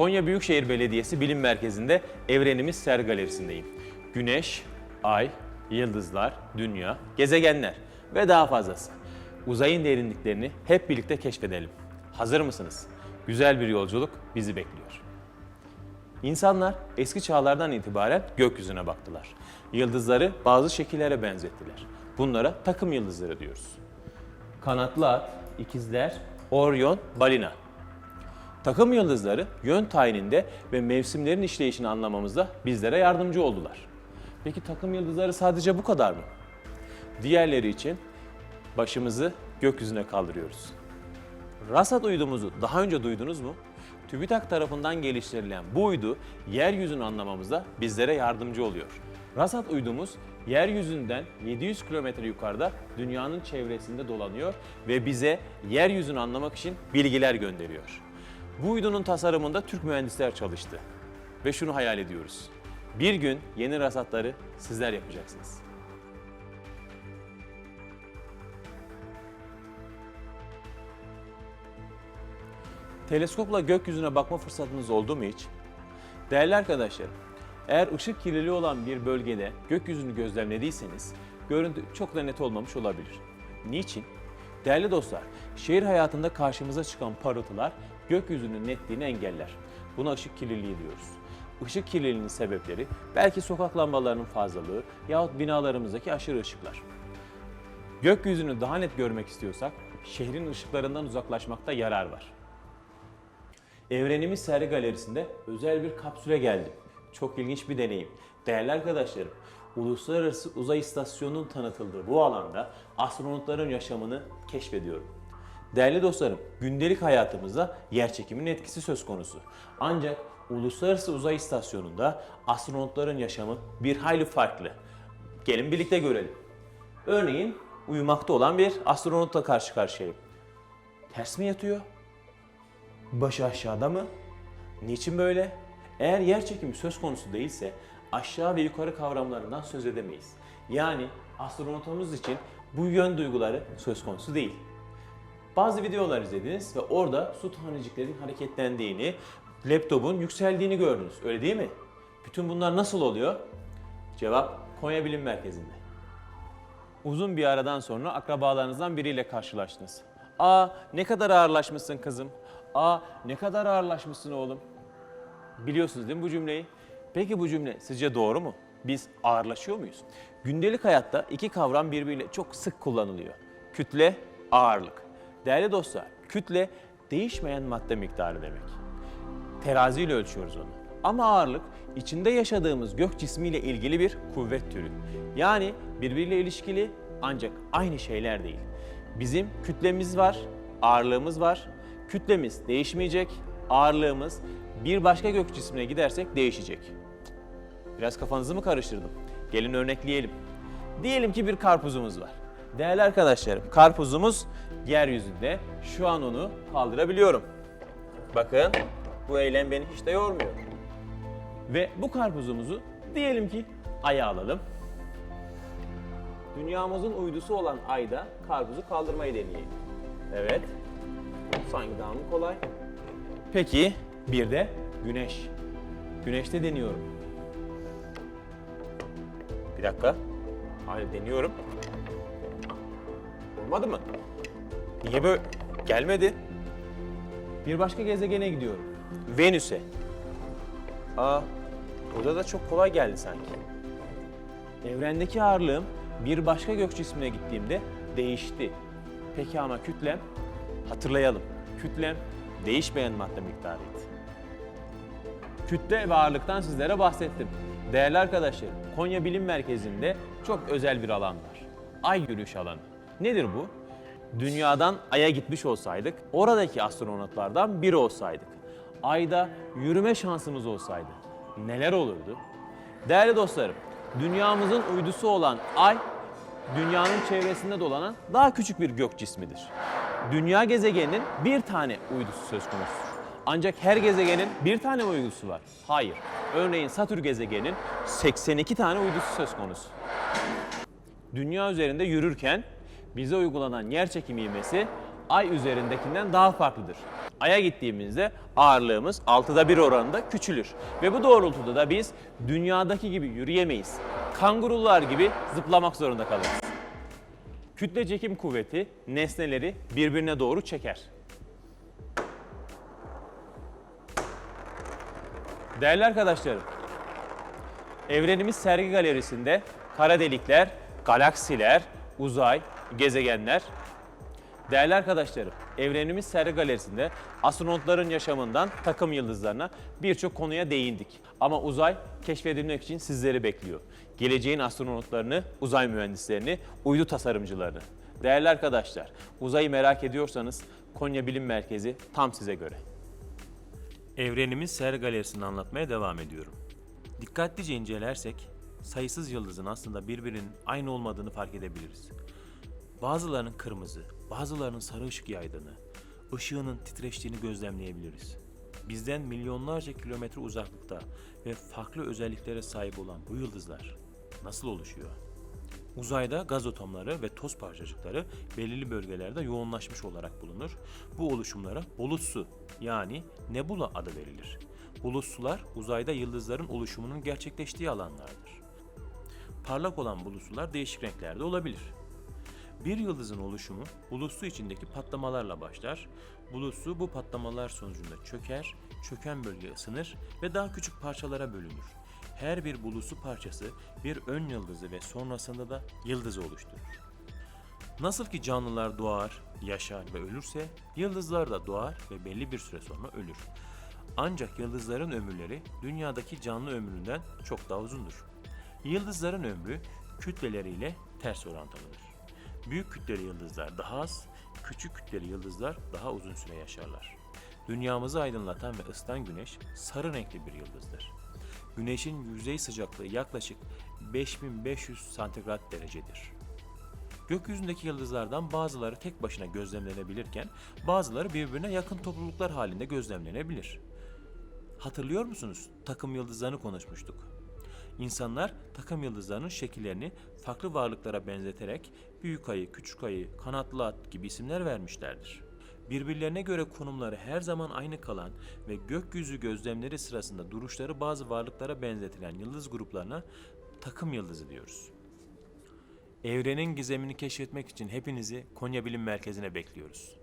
Konya Büyükşehir Belediyesi Bilim Merkezi'nde Evrenimiz Ser Galerisi'ndeyim. Güneş, ay, yıldızlar, dünya, gezegenler ve daha fazlası. Uzayın derinliklerini hep birlikte keşfedelim. Hazır mısınız? Güzel bir yolculuk bizi bekliyor. İnsanlar eski çağlardan itibaren gökyüzüne baktılar. Yıldızları bazı şekillere benzettiler. Bunlara takım yıldızları diyoruz. Kanatlı at, ikizler, Orion, balina. Takım yıldızları yön tayininde ve mevsimlerin işleyişini anlamamızda bizlere yardımcı oldular. Peki takım yıldızları sadece bu kadar mı? Diğerleri için başımızı gökyüzüne kaldırıyoruz. Rasat uydumuzu daha önce duydunuz mu? TÜBİTAK tarafından geliştirilen bu uydu yeryüzünü anlamamızda bizlere yardımcı oluyor. Rasat uydumuz yeryüzünden 700 kilometre yukarıda dünyanın çevresinde dolanıyor ve bize yeryüzünü anlamak için bilgiler gönderiyor. Bu uydunun tasarımında Türk mühendisler çalıştı. Ve şunu hayal ediyoruz. Bir gün yeni rasatları sizler yapacaksınız. Teleskopla gökyüzüne bakma fırsatınız oldu mu hiç? Değerli arkadaşlarım, eğer ışık kirliliği olan bir bölgede gökyüzünü gözlemlediyseniz görüntü çok da net olmamış olabilir. Niçin? Değerli dostlar, şehir hayatında karşımıza çıkan parıltılar gökyüzünün netliğini engeller. Buna ışık kirliliği diyoruz. Işık kirliliğinin sebepleri belki sokak lambalarının fazlalığı yahut binalarımızdaki aşırı ışıklar. Gökyüzünü daha net görmek istiyorsak şehrin ışıklarından uzaklaşmakta yarar var. Evrenimiz Sergi Galerisi'nde özel bir kapsüle geldim. Çok ilginç bir deneyim. Değerli arkadaşlarım, Uluslararası Uzay İstasyonu'nun tanıtıldığı bu alanda astronotların yaşamını keşfediyorum. Değerli dostlarım, gündelik hayatımızda yerçekiminin etkisi söz konusu. Ancak Uluslararası Uzay İstasyonu'nda astronotların yaşamı bir hayli farklı. Gelin birlikte görelim. Örneğin uyumakta olan bir astronotla karşı karşıyayım. Ters mi yatıyor? Başı aşağıda mı? Niçin böyle? Eğer yer çekimi söz konusu değilse aşağı ve yukarı kavramlarından söz edemeyiz. Yani astronotumuz için bu yön duyguları söz konusu değil. Bazı videolar izlediniz ve orada su taneciklerin hareketlendiğini, laptopun yükseldiğini gördünüz. Öyle değil mi? Bütün bunlar nasıl oluyor? Cevap Konya Bilim Merkezi'nde. Uzun bir aradan sonra akrabalarınızdan biriyle karşılaştınız. Aa ne kadar ağırlaşmışsın kızım. Aa ne kadar ağırlaşmışsın oğlum. Biliyorsunuz değil mi bu cümleyi? Peki bu cümle sizce doğru mu? Biz ağırlaşıyor muyuz? Gündelik hayatta iki kavram birbiriyle çok sık kullanılıyor. Kütle, ağırlık. Değerli dostlar, kütle değişmeyen madde miktarı demek. Teraziyle ölçüyoruz onu. Ama ağırlık içinde yaşadığımız gök cismiyle ilgili bir kuvvet türü. Yani birbiriyle ilişkili ancak aynı şeyler değil. Bizim kütlemiz var, ağırlığımız var. Kütlemiz değişmeyecek, ağırlığımız bir başka gök cismine gidersek değişecek. Biraz kafanızı mı karıştırdım? Gelin örnekleyelim. Diyelim ki bir karpuzumuz var. Değerli arkadaşlarım, karpuzumuz yeryüzünde. Şu an onu kaldırabiliyorum. Bakın, bu eylem beni hiç de yormuyor. Ve bu karpuzumuzu diyelim ki aya alalım. Dünyamızın uydusu olan ayda karpuzu kaldırmayı deneyelim. Evet. Sanki daha mı kolay? Peki bir de güneş. Güneşte deniyorum. Bir dakika. Hayır deniyorum. Olmadı mı? Niye böyle? Gelmedi. Bir başka gezegene gidiyorum. Venüs'e. Aa, burada da çok kolay geldi sanki. Evrendeki ağırlığım bir başka gök cismine gittiğimde değişti. Peki ama kütlem? Hatırlayalım. Kütlem değişmeyen madde miktarıydı. Kütle ve ağırlıktan sizlere bahsettim. Değerli arkadaşlarım, Konya Bilim Merkezi'nde çok özel bir alan var. Ay yürüyüş alanı. Nedir bu? Dünyadan Ay'a gitmiş olsaydık, oradaki astronotlardan biri olsaydık, Ay'da yürüme şansımız olsaydı neler olurdu? Değerli dostlarım, dünyamızın uydusu olan Ay, dünyanın çevresinde dolanan daha küçük bir gök cismidir. Dünya gezegeninin bir tane uydusu söz konusudur. Ancak her gezegenin bir tane mi uydusu var? Hayır. Örneğin Satürn gezegenin 82 tane uydusu söz konusu. Dünya üzerinde yürürken bize uygulanan yer çekimi ivmesi ay üzerindekinden daha farklıdır. Ay'a gittiğimizde ağırlığımız 6'da 1 oranında küçülür. Ve bu doğrultuda da biz dünyadaki gibi yürüyemeyiz. Kangurular gibi zıplamak zorunda kalırız. Kütle çekim kuvveti nesneleri birbirine doğru çeker. Değerli arkadaşlarım, evrenimiz sergi galerisinde kara delikler, galaksiler, uzay, gezegenler. Değerli arkadaşlarım, evrenimiz sergi galerisinde astronotların yaşamından takım yıldızlarına birçok konuya değindik. Ama uzay keşfedilmek için sizleri bekliyor. Geleceğin astronotlarını, uzay mühendislerini, uydu tasarımcılarını. Değerli arkadaşlar, uzayı merak ediyorsanız Konya Bilim Merkezi tam size göre. Evrenimiz Ser Galerisi'ni anlatmaya devam ediyorum. Dikkatlice incelersek sayısız yıldızın aslında birbirinin aynı olmadığını fark edebiliriz. Bazılarının kırmızı, bazılarının sarı ışık yaydığını, ışığının titreştiğini gözlemleyebiliriz. Bizden milyonlarca kilometre uzaklıkta ve farklı özelliklere sahip olan bu yıldızlar nasıl oluşuyor? Uzayda gaz atomları ve toz parçacıkları belirli bölgelerde yoğunlaşmış olarak bulunur. Bu oluşumlara bulut su yani nebula adı verilir. Bulut sular uzayda yıldızların oluşumunun gerçekleştiği alanlardır. Parlak olan bulut sular değişik renklerde olabilir. Bir yıldızın oluşumu bulut su içindeki patlamalarla başlar. Bulut su bu patlamalar sonucunda çöker, çöken bölge ısınır ve daha küçük parçalara bölünür. Her bir bulut su parçası bir ön yıldızı ve sonrasında da yıldızı oluşturur. Nasıl ki canlılar doğar, yaşar ve ölürse, yıldızlar da doğar ve belli bir süre sonra ölür. Ancak yıldızların ömürleri dünyadaki canlı ömründen çok daha uzundur. Yıldızların ömrü kütleleriyle ters orantılıdır. Büyük kütleli yıldızlar daha az, küçük kütleli yıldızlar daha uzun süre yaşarlar. Dünyamızı aydınlatan ve ısıtan güneş sarı renkli bir yıldızdır. Güneşin yüzey sıcaklığı yaklaşık 5500 santigrat derecedir. Gökyüzündeki yıldızlardan bazıları tek başına gözlemlenebilirken bazıları birbirine yakın topluluklar halinde gözlemlenebilir. Hatırlıyor musunuz? Takım yıldızlarını konuşmuştuk. İnsanlar takım yıldızlarının şekillerini farklı varlıklara benzeterek büyük ayı, küçük ayı, kanatlı at gibi isimler vermişlerdir. Birbirlerine göre konumları her zaman aynı kalan ve gökyüzü gözlemleri sırasında duruşları bazı varlıklara benzetilen yıldız gruplarına takım yıldızı diyoruz. Evrenin gizemini keşfetmek için hepinizi Konya Bilim Merkezi'ne bekliyoruz.